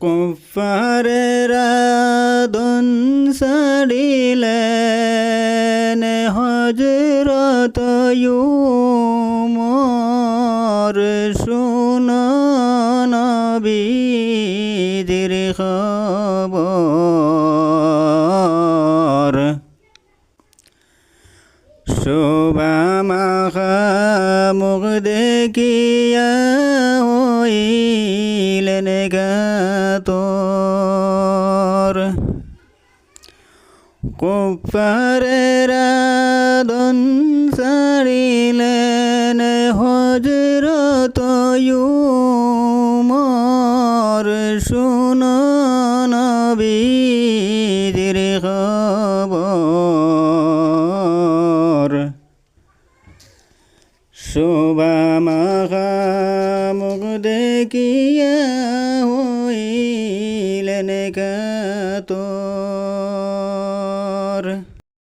কুফারেরা দন সারিলেন হজরত মোর সুনবীর খবর। শোভামাখা মুখ দেখিয়া হইলেন গাতর কুপারেরা দন সারিলেন হজরত মোর শুন নবীর খবর। শোভা মাখা মুখ দেখিয়া হইলেন কাতর